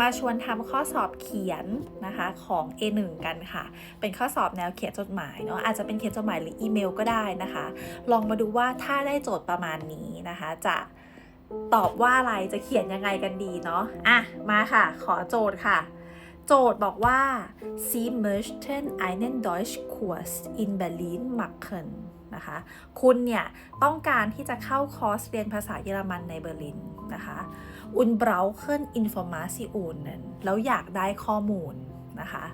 มาชวนทำข้อสอบเขียนนะคะของ A1 กันค่ะ เป็นข้อสอบแนวเขียนจดหมายเนาะอาจจะเป็นเขียนจดหมายหรืออีเมลก็ได้นะคะ ลองมาดูว่าถ้าได้โจทย์ประมาณนี้นะคะ จะตอบว่าอะไรจะเขียนยังไงกันดีเนาะอะมาค่ะ ขอโจทย์ค่ะ โจทย์บอกว่า Sie möchten einen Deutschkurs in Berlin machen นะคะ คุณเนี่ยต้องการที่จะเข้าคอร์สเรียนภาษาเยอรมันในเบอร์ลินนะคะ und brauchen Informationen แล้วอยากได้ข้อมูลนะคะ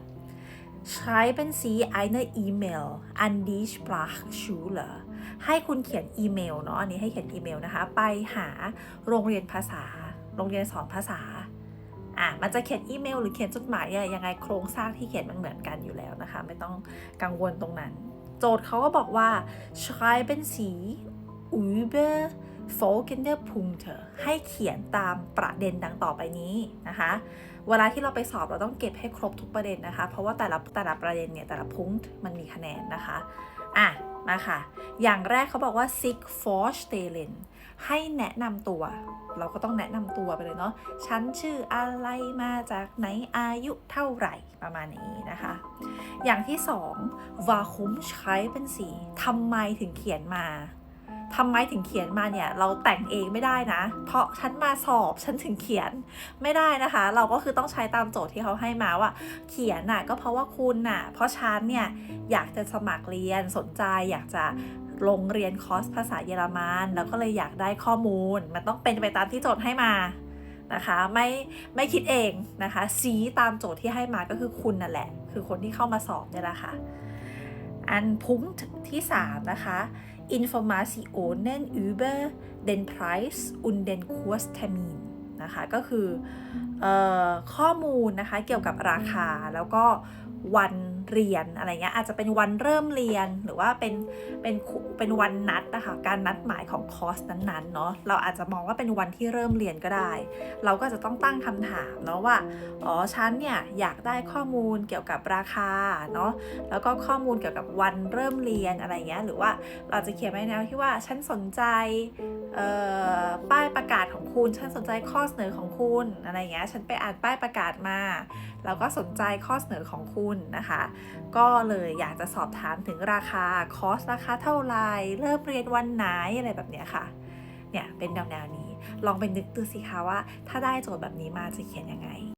Schreiben Sie eine E-Mail an die Sprachschule ให้คุณเขียนอีเมลเนาะอันนี้ให้เขียนอีเมลนะคะ ไปหาโรงเรียนภาษา โรงเรียนสอนภาษา อะมันจะเขียนอีเมลหรือเขียนจดหมายเนี่ยยังไงโครงสร้างที่เขียนมันเหมือนกันอยู่แล้วนะคะ ไม่ต้องกังวลตรงนั้น โจทย์เขาก็บอกว่า schreiben Sie über folgende Punkte ให้เขียนตามประเด็นดังต่อไปนี้นะคะ เวลาที่เราไปสอบเราต้องเก็บให้ครบทุกประเด็นนะคะ เพราะว่าแต่ละแต่ละประเด็นเนี่ยแต่ละพุงมันมีคะแนนนะคะ อะ มาค่ะ อย่างแรกเขาบอกว่า seek for stellen ให้แนะนำตัว เราก็ต้องแนะนำตัวไปเลยเนาะ ฉันชื่ออะไรมาจากไหนอายุเท่าไหร่ประมาณนี้นะคะ อย่างที่สอง warum schreiben Sie ทำไมถึงเขียนมา ทำไมถึงเขียนมาเนี่ยเราแต่งเองไม่ได้นะ เพราะฉันมาสอบฉันถึงเขียนไม่ได้นะคะ เราก็คือต้องใช้ตามโจทย์ที่เขาให้มาว่า เขียนน่ะก็เพราะว่าคุณน่ะ เพราะฉันเนี่ยอยากจะสมัครเรียนสนใจอยากจะลงเรียนคอร์สภาษาเยอรมันแล้วก็เลยอยากได้ข้อมูล มันต้องเป็นไปตามที่โจทย์ให้มานะคะไม่ไม่คิดเองนะคะซีตามโจทย์ที่ให้มาก็คือคุณนั่นแหละ คือคนที่เข้ามาสอบเนี่ยแหละค่ะ นพุงที่ 3 นะคะ Informationen über den Preis und den Kurstermin นะคะก็คือออข้อมูลนะคะเกี่ยวกับราคาแล้วก็วัน เรียนอะไรเงี้ยอาจจะเป็นวันเริ่มเรียนหรือว่าเป็นเป็นเป็นวันนัดนะคะการนัดหมายของคอร์สนั้นๆเนาะเราอาจจะมองว่าเป็นวันที่เริ่มเรียนก็ได้ เราก็จะต้องตั้งคำถามเนาะว่าอ๋อฉันเนี่ยอยากได้ข้อมูลเกี่ยวกับราคาเนาะแล้วก็ข้อมูลเกี่ยวกับวันเริ่มเรียนอะไรเงี้ยหรือว่าเราจะเขียนไว้แนวที่ว่าฉันสนใจป้ายประกาศของคุณ ฉันสนใจข้อเสนอของคุณอะไรเงี้ย ฉันไปอ่านป้ายประกาศมา แล้วก็สนใจข้อเสนอของคุณนะคะก็เลยอยากจะสอบถามถึงราคาคอร์สราคาเท่าไหร่เริ่มเรียนวันไหนอะไรแบบเนี้ยค่ะ เนี่ยเป็นแนวๆนี้ ลองไปนึกดูสิคะว่า ถ้าได้โจทย์แบบนี้มาจะเขียนยังไง